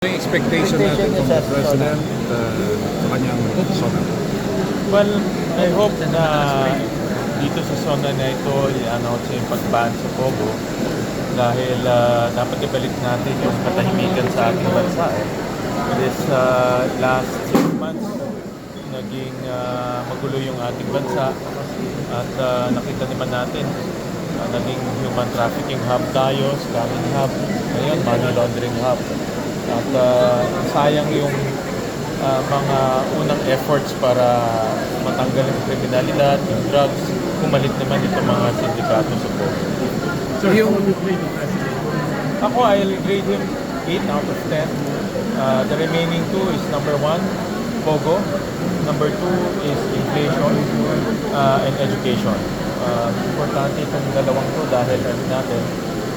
Ano yung expectation natin from the President uh, sa kanyang sona? Well, I hope na dito sa zona na ito, i-announce yung pag-ban sa Pogo dahil ah, dapat ibalik natin yung katahimikan sa ating bansa. Eh. This ah, last six months, naging ah, magulo yung ating bansa at ah, nakita naman natin ah, naging human trafficking hub tayo, scamming hub, ngayon money laundering hub. At ah, sayang yung uh, mga unang efforts para matanggal yung kriminalidad, yung drugs, kumalit naman itong mga sindikato sa Pogo. yung Ako, I'll grade him 8 out of 10. Uh, the remaining two is number 1, Pogo. Number 2 is inflation uh, and education. Uh, importante itong dalawang to dahil alam natin,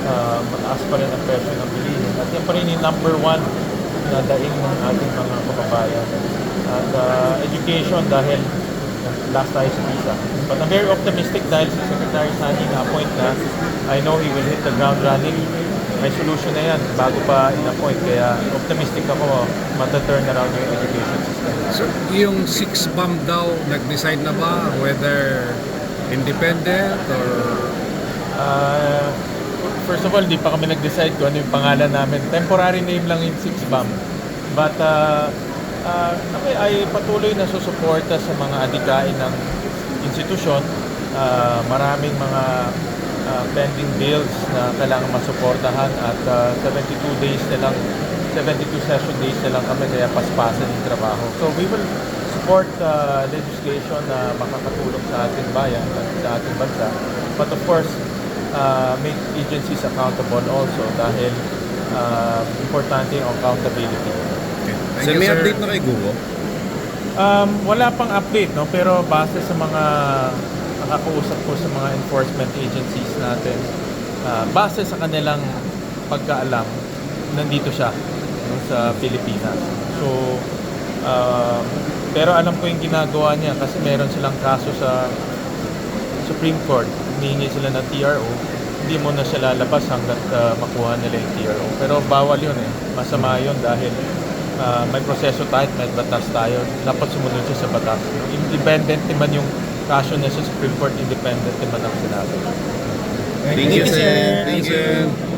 uh, mataas pa rin ang presyo ng bilihin. At yan pa rin yung number 1 na daing ng ating mga kababayan. At uh, education dahil last tayo sa visa. But I'm very optimistic dahil si Secretary Sani na-appoint na. I know he will hit the ground running. May solution na yan bago pa in-appoint. Kaya optimistic ako mata-turn around yung education system. so, yung six bomb daw, nag-decide na ba whether independent or Uh, first of all, di pa kami nag-decide kung ano yung pangalan namin. Temporary name lang yung Six Bomb. But uh, uh, kami ay patuloy na susuporta sa mga adikain ng institusyon. Uh, maraming mga uh, pending bills na kailangan masuportahan at uh, 72 days na lang 72 session days na lang kami kaya paspasan yung trabaho. So we will support uh, legislation na makakatulong sa ating bayan at sa ating bansa. But of course, uh, make agencies accountable also dahil uh, importante yung accountability. Thank So you, may sir. update na kay Google? Um, wala pang update, no? pero base sa mga nakakausap ko sa mga enforcement agencies natin, uh, base sa kanilang pagkaalam, nandito siya no, sa Pilipinas. So, um, pero alam ko yung ginagawa niya kasi meron silang kaso sa Supreme Court. Humingi sila ng TRO. Hindi mo na siya lalabas hanggat uh, makuha nila yung TRO. Pero bawal yun eh. Masama yun dahil uh, may proseso tayo at may batas tayo. Dapat sumunod siya sa batas. Independent naman yung kaso na sa Supreme Court, independent naman ang sinabi. Thank you, sir. Thank you.